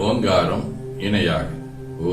ஓங்காரம் இணையாக. ஓ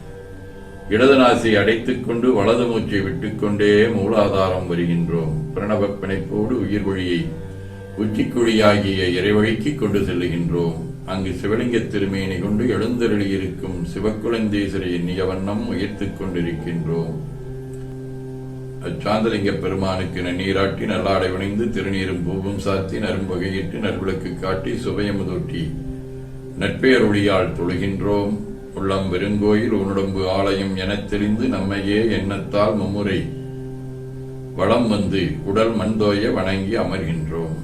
இடது நாசியை அடைத்துக் கொண்டு வலது மூச்சை விட்டுக்கொண்டே மூலாதாரம் வருகின்றோம். பிரணவ பிணைப்போடு உயிர் வழியை உச்சிக்குழியாகிய இறைவழிக்கு கொண்டு செல்லுகின்றோம். அங்கு சிவலிங்க திருமேனி கொண்டு எழுந்தருளியிருக்கும் சிவக்குழந்தேசரை எண்ணிய வண்ணம் உயர்த்துக் கொண்டிருக்கின்றோம். அச்சாந்தலிங்க பெருமானுக்கு நன்னீராட்டி நல்லாடை உணைந்து திருநீரும் பூவும் சாத்தி நரும்பகையிட்டு நற்விளக்கு காட்டி சுபயமுதூட்டி நட்பெயர் ஒளியால் தொழுகின்றோம். உள்ளம் பெருங்கோயில் உன்னுடம்பு ஆலயம் எனத் தெரிந்து நம்மையே எண்ணத்தால் மும்முறை. வளம் வந்து உடல் மண்தோய வணங்கி அமர்கின்றோம்.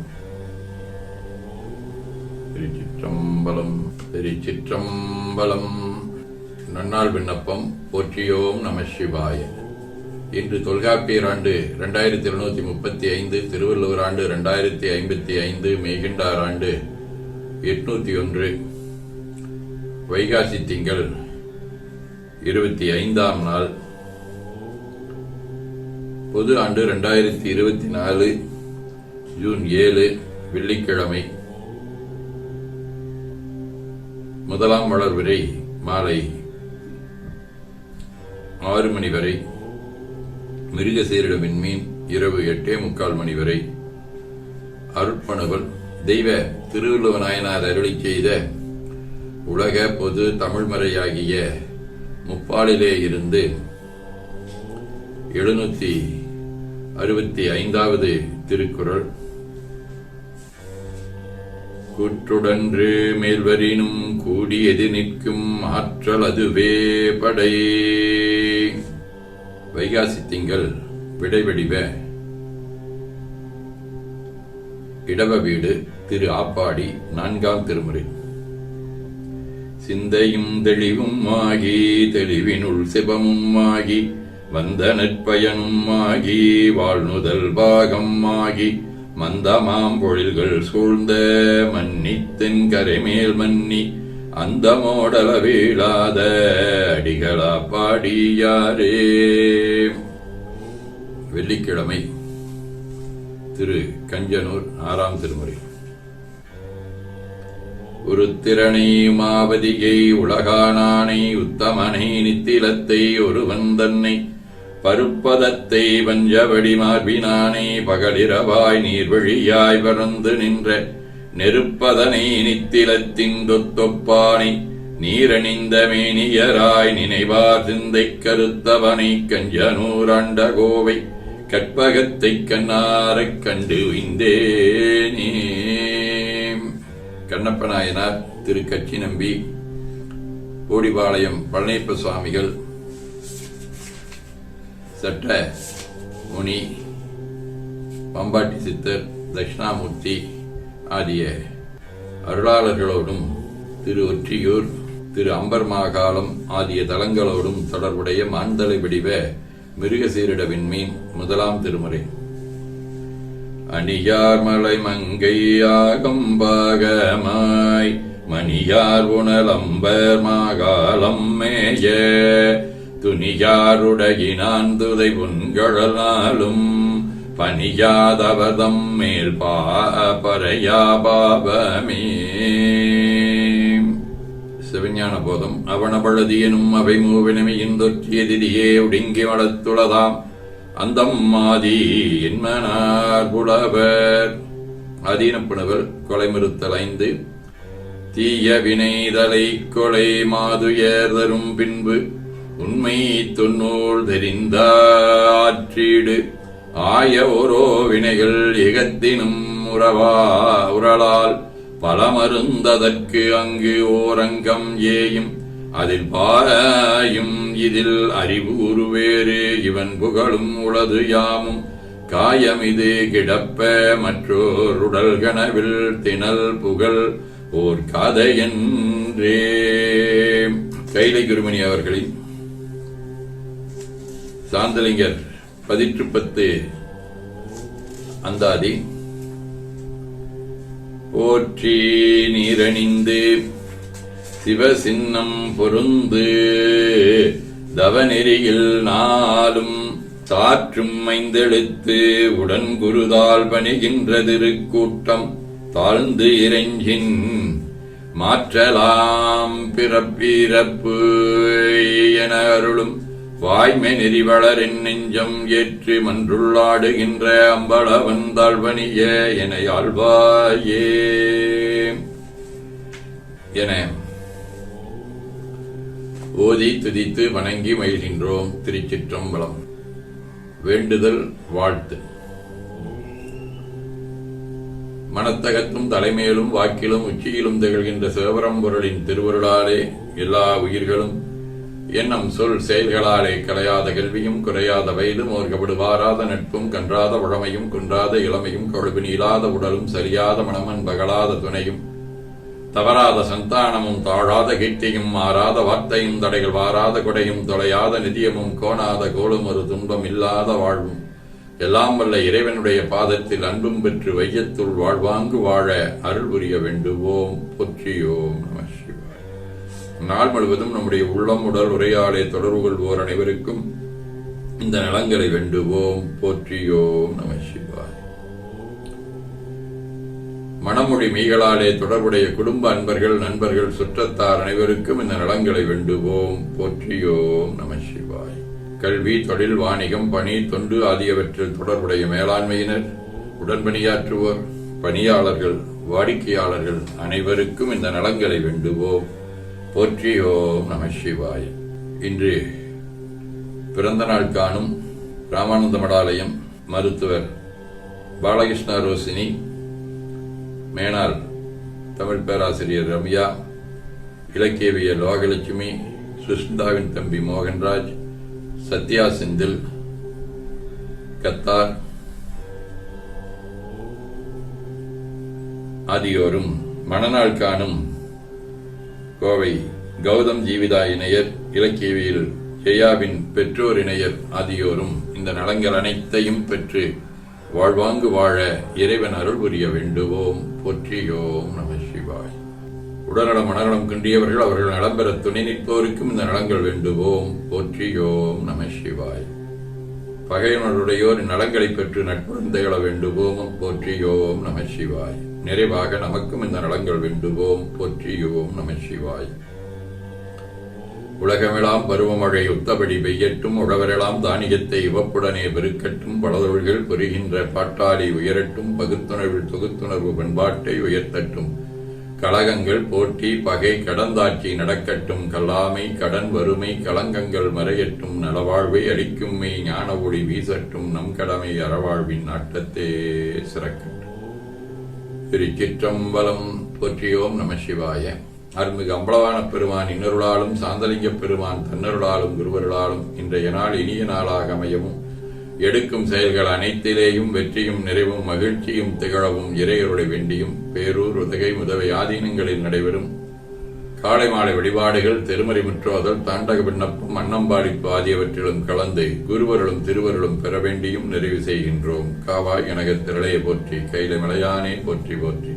திருச்சிற்றம்பலம் திருச்சிற்றம்பலம். நன்னாள் விண்ணப்பம் போற்றியோம் நம சிவாய. இன்று தொல்காப்பியர் ஆண்டு இரண்டாயிரத்தி இருநூத்தி முப்பத்தி ஐந்து திருவள்ளுவர் ஆண்டு இரண்டாயிரத்தி ஐம்பத்தி ஐந்து மெய்கண்டார் ஆண்டு எட்நூத்தி ஒன்று. வைகாசி திங்கள் இருபத்தி ஐந்தாம் நாள். பொது ஆண்டு ரெண்டாயிரத்தி இருபத்தி நாலு ஜூன் ஏழு வெள்ளிக்கிழமை. முதலாம் வளர்விரை மாலை ஆறு மணி வரை. மிருகசீரிட விண்மீன் இரவு எட்டே முக்கால் மணி வரை. அருட்பணுவல் தெய்வ திருவள்ளுவ நாயனார் அருளி செய்த உலக பொது தமிழ்மறையாகிய முப்பாலிலே இருந்து எழுநூத்தி அறுபத்தி ஐந்தாவது திருக்குறள். கூற்றுடன்று மேல்வரினும் கூடி எது நிற்கும் ஆற்றல் அதுவே படை. வைகாசி திங்கள் விடைவடிவ இடவ வீடு திரு ஆப்பாடி நான்காம் திருமுறை. சிந்தையும் தெளிவும் ஆகி தெளிவினுள் சிவமும் ஆகி வந்த நற்பயனும் ஆகி வாழ்நுதல் பாகம் ஆகி மந்தமாம் பொழில்கள் சூழ்ந்த மன்னி தென்கரைமேல் மன்னி அந்த மோடல வீழாத அடிகளா பாடியாரே. வெள்ளிக்கிழமை திரு கஞ்சனூர் ஆறாம் திருமுறை. உருத்திரனை திறனை உலகானானை உத்தமனை நித்திலத்தை ஒருவன் தன்னை பருப்பதத்தை வஞ்சவடி மார்பினானே பகலிரவாய் நீர்வழியாய் பறந்து நின்ற நெருப்பதனை நித்திலத்தின் தொத்தொப்பானை நீரணிந்த மேனியராய் நினைவார் சிந்தை கருத்தவனை கஞ்சனூராண்ட கோவை கற்பகத்தைக் கண்ணாரக் கண்டு உய்ந்தேனே கண்ணப்ப நாயனார் திரு கட்சி நம்பி கோடிபாளையம் பழனியப்ப சுவாமிகள் சட்ட முனி பம்பாட்டி சித்தர் தட்சிணாமூர்த்தி ஆகிய அருளாளர்களோடும் திரு ஒற்றியூர் திரு அம்பர்மாகாலம் ஆகிய தலங்களோடும் தொடர்புடைய மாந்தலை வடிவ மிருகசீரிட விண்மீன் முதலாம் திருமுறை. அணியார் மலை மங்கையாகம்பாகமாய் மணியார் உணலம்பர் மாகாலம் மேய. துணியாருடையினான் துதை புன்கழலாலும் பணியாதவதம் மேல் பாபரையா பாபமே. சிவஞான போதம் அவனபழதியனும் அவை மூவினமையின் தொற்றியதிரியே ஒடுங்கி வளர்த்துளதாம். அந்தம்மாதி என்மனார் புலவர். அதீனப்புணவர் கொலைமறுத்தல் ஐந்து தீய வினைதலை கொலை மாதுயர் தரும் பின்பு உண்மை தொன்னூல் தெரிந்த ஆற்றீடு ஆய ஓரோ வினைகள் இகத்தினும் உறவா உரலால் பலமருந்ததற்கு அங்கு ஓரங்கம் ஏயும். அதில் பாராயும் இதில் அறிவு வேறு இவன் புகழும் உளது யாமும். காயமிது கிடப்ப மற்றோர் உடல் கனவில் திணல் புகழ் ஓர் கதையென்றே. கைலை குருமணி அவர்களின் சாந்தலிங்கர் பதிற்று பத்து அந்தாதி போற்றி நீரணிந்து. சிவசின்னம் பொருந்து. தவநெறியில் நாளும் சாற்றும் மைந்தெழுத்து உடன் குருதால் பணிகின்ற திருக்கூட்டம் தாழ்ந்து இறைஞ்சின் மாற்றலாம் பிறப்பிறப்பு என அருளும் வாய்மை நெறிவளரின் நெஞ்சம் ஏற்று மன்றுள்ளாடுகின்ற அம்பளவன் தாழ்வணிய என ஆழ்வாயே என ஓதி துதித்து வணங்கி மகிழ்கின்றோம் திருச்சிற்றம்பலம். வேண்டுதல் வாழ்த்து. மனத்தகத்தும் தலைமையிலும் வாக்கிலும் உச்சியிலும் திகழ்கின்ற சிவபரம்பொருளின் திருவருளாலே எல்லா உயிர்களும் எண்ணம் சொல் செயல்களாலே கலையாத கல்வியும் குறையாத வயதும் ஓர்கப்படுவாராத நட்பும் கன்றாத உழமையும் குன்றாத இளமையும் கொழுபின் இல்லாத உடலும் சரியாத மனமன் பகலாத துணையும் தவறாத சந்தானமும் தாழாத கீர்த்தியும் மாறாத வார்த்தையும் தடைகள் வாராத கொடையும் தொலையாத நிதியமும் கோணாத கோலும் ஒரு துன்பம் இல்லாத வாழ்வும். எல்லாம் வல்ல இறைவனுடைய பாதத்தில் அன்பும் பெற்று வையத்துள் வாழ்வாங்கு வாழ அருள் புரிய வேண்டுவோம். போற்றியோம் நம சிவாய். நாள் முழுவதும் நம்முடைய உள்ளம் உடல் உரையாடை தொடர்பு கொள்வோர் அனைவருக்கும் இந்த நலங்களை வேண்டுவோம். போற்றியோம் நம சிவாய். மணமொழி மெய்களாலே தொடர்புடைய குடும்ப அன்பர்கள் நண்பர்கள் சுற்றத்தார் அனைவருக்கும் இந்த நலங்களை வேண்டுவோம். போற்றியோம் நம சிவாய். கல்வி தொழில் வாணிகம் பணி தொண்டு ஆகியவற்றில் தொடர்புடைய மேலாண்மையினர் உடன்பணியாற்றுவோர் பணியாளர்கள் வாடிக்கையாளர்கள் அனைவருக்கும் இந்த நலங்களை வேண்டுவோம். போற்றியோம் நம சிவாய். இன்று பிறந்த நாள் காணும் ராமானந்த மடாலயம் மருத்துவர் பாலகிருஷ்ண ரோசினி மேனாள் தமிழ் பேராசிரியர் ரம்யா இலக்கியவிய லோகலட்சுமி சுஷ்மிதாவின் தம்பி மோகன்ராஜ் சத்யா செந்தில் கத்தார் ஆகியோரும் மணநாள் காணும் கோவை கௌதம் ஜீவிதா இணையர் இலக்கியவியல் ஜெயாவின் பெற்றோர் இணையர் ஆகியோரும் இந்த நலங்கள் அனைத்தையும் பெற்று வாழ்வாங்கு வாழ இறைவன் அருள் புரிய வேண்டுவோம். போற்றியோம் நம சிவாய். உடல்நலம் மனநலம் கிண்டியவர்கள் அவர்கள் நலம் பெற துணை நிற்போருக்கும் இந்த நலங்கள் வேண்டுவோம். போற்றியோம் நம சிவாய். பகையினருடையோர் நலங்களை பெற்று நட்புடன் திகழ வேண்டுவோம். போற்றியோம் நம சிவாய். நிறைவாக நமக்கும் இந்த நலங்கள் வேண்டுவோம். போற்றியோம் நம சிவாய். உலகமெல்லாம் பருவமழை ஒத்தபடி பெய்யட்டும் உழவரெல்லாம் தானியத்தை இவப்புடனே பெருக்கட்டும் பலதொழில்கள் பெறுகின்ற பாட்டாளி உயரட்டும் பகுத்துணர்வில் தொகுத்துணர்வு பண்பாட்டை உயர்த்தட்டும். கழகங்கள் போட்டி பகை கடந்தாட்சி நடக்கட்டும் கல்லாமை கடன் வறுமை களங்கங்கள் மறையட்டும் நலவாழ்வை அளிக்கும் மெய் ஞான ஒளி வீசட்டும் நம் கடமை அறவாழ்வின் நாட்டத்தே சிறக்கட்டும். திருச்சிற்றம்பலம் போற்றியோம் நம சிவாய. அருள்மிகு அம்பளவான பெருமான் இன்னருளாலும் சாந்தலிங்க பெருமான் தன்னருளாலும் குருவருளாலும் இன்றைய நாள் இனிய நாளாக அமையவும். எடுக்கும் செயல்கள் அனைத்திலேயும் வெற்றியும் நிறைவும் மகிழ்ச்சியும் திகழவும் இறையருளை வேண்டியும் பேரூர் உதகை முதவை ஆதீனங்களில் நடைபெறும். காலை மாலை வழிபாடுகள் திருமறை முற்றோதல் தாண்டக விண்ணப்பம் அன்னம்பாடிப்பு ஆகியவற்றிலும் கலந்து குருவருளும் திருவருளும் பெற வேண்டியும் நிறைவு செய்கின்றோம். காவாய் எனக திரளையை போற்றி கைல மலையானே போற்றி போற்றி.